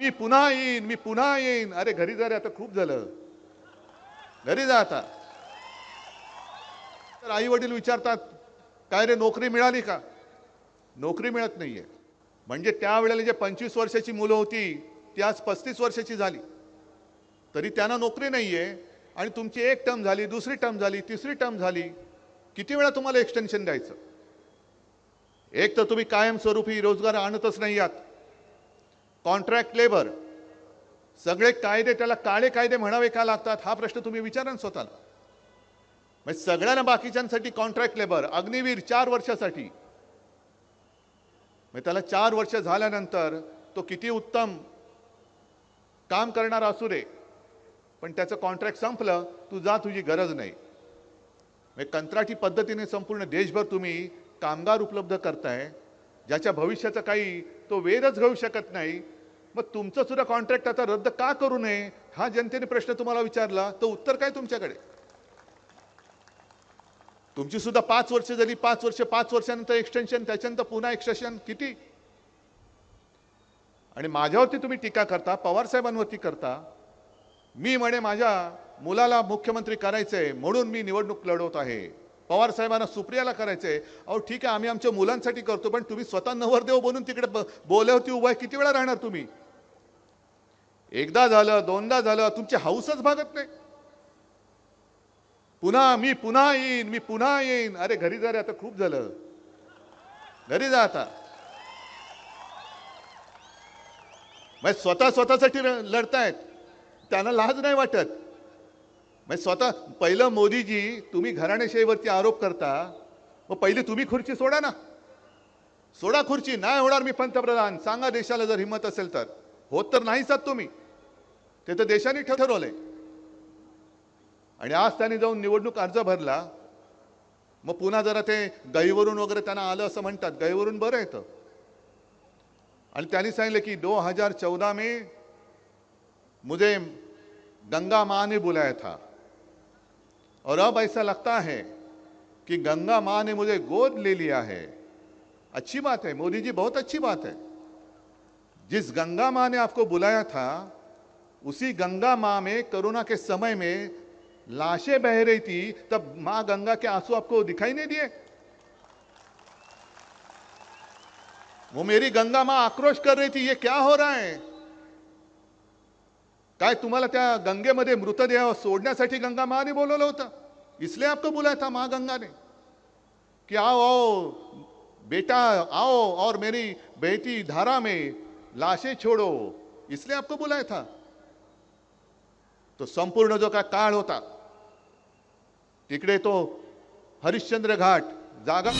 मी पुन्हा येईन मी पुन्हा येईन. अरे घरी जा रे आता खूप झालं. घरी जा आता. तर आई वडील विचारतात काय रे नोकरी मिळाली का? नोकरी मिळत नाहीये. म्हणजे त्यावेळेला जे पंचवीस वर्षाची मुलं होती ती आज पस्तीस वर्षाची झाली. तरी त्यांना नोकरी नाहीये आणि तुमची एक टर्म झाली दुसरी टर्म झाली तिसरी टर्म झाली. किती वेळा तुम्हाला एक्सटेन्शन द्यायचं? एक तर तुम्ही कायमस्वरूपी रोजगार आणतच नाही आहात. Contract labour. सगळे कायदे त्याला काळे कायदे म्हणावे का लागतात? हा प्रश्न तुम्ही विचारा स्वतःला. म्हणजे सगळ्यांना बाकीच्यांसाठी कॉन्ट्रॅक्ट लेबर अग्निवीर चार वर्षासाठी. म्हणजे त्याला चार वर्ष झाल्यानंतर तो किती उत्तम काम करणारा असू दे. पण त्याचं कॉन्ट्रॅक्ट संपलं तू जा तुझी गरज नाही. म्हणजे कंत्राटी पद्धतीने संपूर्ण देशभर तुम्ही कामगार उपलब्ध करताय ज्याच्या भविष्याचा काही तो वेधच घेऊ शकत नाही मग तुमचं सुद्धा कॉन्ट्रॅक्ट आता रद्द का करू नये? हा जनतेने प्रश्न तुम्हाला विचारला तर उत्तर काय तुमच्याकडे? तुमची सुद्धा पाच वर्ष झाली पाच वर्ष पाच वर्षानंतर एक्सटेन्शन त्याच्यानंतर पुन्हा एक्सटेन्शन किती? आणि माझ्यावरती तुम्ही टीका करता पवार साहेबांवरती करता मी म्हणे माझ्या मुलाला मुख्यमंत्री करायचंय म्हणून मी निवडणूक लढवत आहे. पवार साहेबांना सुप्रियाला करायचंय अहो ठीक आहे आम्ही आमच्या मुलांसाठी करतो पण तुम्ही स्वतः नवरदेव बनून तिकडे ब- बोल्यावरती उभा आहे किती वेळा राहणार तुम्ही? एकदा झालं दोनदा झालं तुमची हाऊसच भागत नाही. पुन्हा मी पुन्हा येईन मी पुन्हा येईन. अरे घरी जा रे आता खूप झालं. घरी जा आता. मग स्वतः स्वतःसाठी लढतायत. त्यांना लाज नाही वाटत. मग स्वतः पहिलं मोदीजी तुम्ही घराणेशाहीवरती आरोप करता मग पहिली तुम्ही खुर्ची सोडा ना. सोडा खुर्ची नाही होणार मी पंतप्रधान. सांगा देशाला जर हिंमत असेल तर. होत तर नाहीच आहात तुम्ही. ते तर देशाने ठरवलंय. आणि आज त्यांनी जाऊन निवडणूक अर्ज भरला. मग पुन्हा जरा ते गईवरून वगैरे त्यांना आलं असं म्हणतात. गईवरून बरं येतं आणि त्यांनी सांगितलं की दो हजार चौदा में मुझे गंगा माँ ने बुलाया था. और अब ऐसा लगता है कि गंगा माँ ने मुझे गोद ले लिया है. अच्छी बात है. मोदी जी बहुत अच्छी बात है. जिस गंगा माँ ने आपको बुलाया था, उसी गंगा माँ में कोरोना के समय में लाशें बह रही थी, तब माँ गंगा के आँसू आपको दिखाई नहीं दिए? वो मेरी गंगा माँ आक्रोश कर रही थी, ये क्या हो रहा है? काय तुम्हाला त्या गंगेमध्ये मृतदेह सोडण्यासाठी गंगा माने बोलवलं होतं? इसलिए आपको बुलाया था माँ गंगा ने. कि आओ आओ, बेटा, आओ और मेरी बेटी धारा में लाशें छोड़ो। इसलिए आपको बुलाया था। तो संपूर्ण जो का काळ होता। तिकडे तो हरिश्चंद्र घाट, जागा।